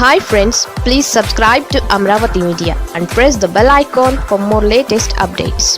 Hi friends please subscribe to Amaravati media and press the bell icon for more latest updates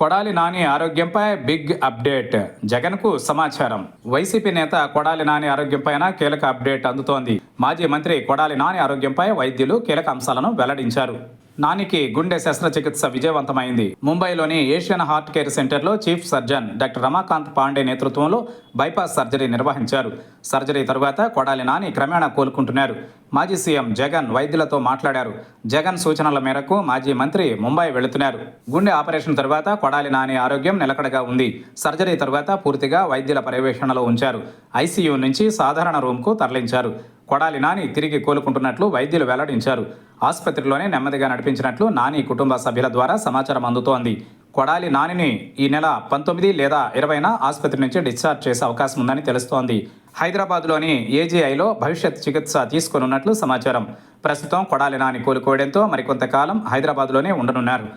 Kodali Nani ఆరోగ్యంపై big update. జగన్కు సమాచారం. YCP నేత కొడాలి నాని ఆరోగ్యంపైన కీలక update అందుతోంది. మాజీ మంత్రి కొడాలి నాని ఆరోగ్యంపై వైద్యులు కీలక అంశాలను వెల్లడించారు. నానికి గుండె శస్త్రచికిత్స విజయవంతమైంది. ముంబైలోని ఏషియన్ హార్ట్ కేర్ సెంటర్లో chief surgeon doctor Ramakant Pandey నేతృత్వంలో బైపాస్ సర్జరీ నిర్వహించారు. సర్జరీ తరువాత కొడాలి నాని క్రమేణా కోలుకుంటున్నారు. మాజీ సీఎం జగన్ వైద్యులతో మాట్లాడారు. జగన్ సూచనల మేరకు మాజీ మంత్రి ముంబై వెళుతున్నారు. గుండె ఆపరేషన్ తర్వాత కొడాలి నాని ఆరోగ్యం నిలకడగా ఉంది. సర్జరీ తర్వాత పూర్తిగా వైద్యుల పర్యవేక్షణలో ఉంచారు. ఐసీయూ నుంచి సాధారణ రూమ్కు తరలించారు. కొడాలి నాని తిరిగి కోలుకుంటున్నట్లు వైద్యులు వెల్లడించారు. ఆసుపత్రిలోనే నెమ్మదిగా నడిపించినట్లు నాని కుటుంబ సభ్యుల ద్వారా సమాచారం అందుతోంది. కొడాలి నానిని ఈ నెల పంతొమ్మిది లేదా ఇరవైన ఆసుపత్రి నుంచి డిశ్చార్జ్ చేసే అవకాశం ఉందని తెలుస్తోంది. హైదరాబాద్లోని ఏజీఐలో భవిష్యత్ చికిత్స తీసుకోనున్నట్లు సమాచారం. ప్రస్తుతం కొడాలి నాని కోలుకోవడంతో మరికొంతకాలం హైదరాబాద్లోనే ఉండనున్నారు.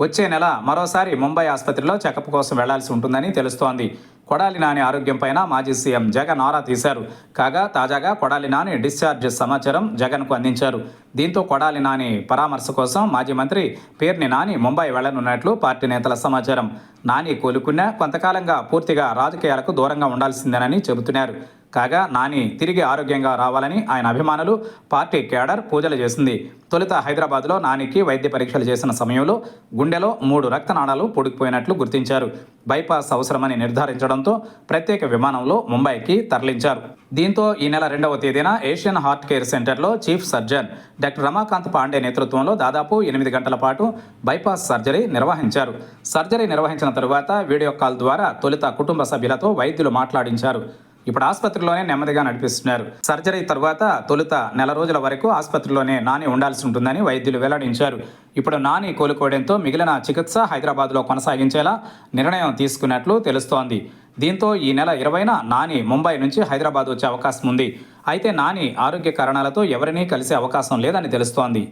వచ్చే నెల మరోసారి ముంబై ఆసుపత్రిలో చెకప్ కోసం వెళ్ళాల్సి ఉంటుందని తెలుస్తోంది. కొడాలి నాని ఆరోగ్యంపైన మాజీ సీఎం జగన్ ఆరా తీశారు. కాగా తాజాగా కొడాలి నాని డిశ్చార్జ్ సమాచారం జగన్కు అందించారు. దీంతో కొడాలి నాని పరామర్శ కోసం మాజీ మంత్రి పేర్ని నాని ముంబై వెళ్ళనున్నట్లు పార్టీ నేతల సమాచారం. నాని కోలుకున్నా కొంతకాలంగా పూర్తిగా రాజకీయాలకు దూరంగా ఉండాల్సిందేనని చెబుతున్నారు. కాగా నాని తిరిగి ఆరోగ్యంగా రావాలని ఆయన అభిమానులు పార్టీ కేడర్ పూజలు చేసింది. తొలుత హైదరాబాద్లో నానికి వైద్య పరీక్షలు చేసిన సమయంలో గుండెలో మూడు రక్తనాళాలు పొడిగిపోయినట్లు గుర్తించారు. బైపాస్ అవసరమని నిర్ధారించడంతో ప్రత్యేక విమానంలో ముంబైకి తరలించారు. దీంతో ఈ నెల రెండవ తేదీన ఏషియన్ హార్ట్ కేర్ సెంటర్లో chief surgeon doctor Ramakant Pandey నేతృత్వంలో దాదాపు ఎనిమిది గంటల పాటు బైపాస్ సర్జరీ నిర్వహించారు. సర్జరీ నిర్వహించిన తరువాత వీడియో కాల్ ద్వారా తొలుత కుటుంబ సభ్యులతో వైద్యులు మాట్లాడించారు. ఇప్పుడు ఆసుపత్రిలోనే నెమ్మదిగా నడిపిస్తున్నారు. సర్జరీ తర్వాత తొలుత నెల రోజుల వరకు ఆసుపత్రిలోనే నాని ఉండాల్సి ఉంటుందని వైద్యులు వెల్లడించారు. ఇప్పుడు నాని కోలుకోవడంతో మిగిలిన చికిత్స హైదరాబాద్లో కొనసాగించేలా నిర్ణయం తీసుకున్నట్లు తెలుస్తోంది. దీంతో ఈ నెల ఇరవైన నాని ముంబై నుంచి హైదరాబాద్ వచ్చే అవకాశం ఉంది. అయితే నాని ఆరోగ్య కారణాలతో ఎవరినీ కలిసే అవకాశం లేదని తెలుస్తోంది.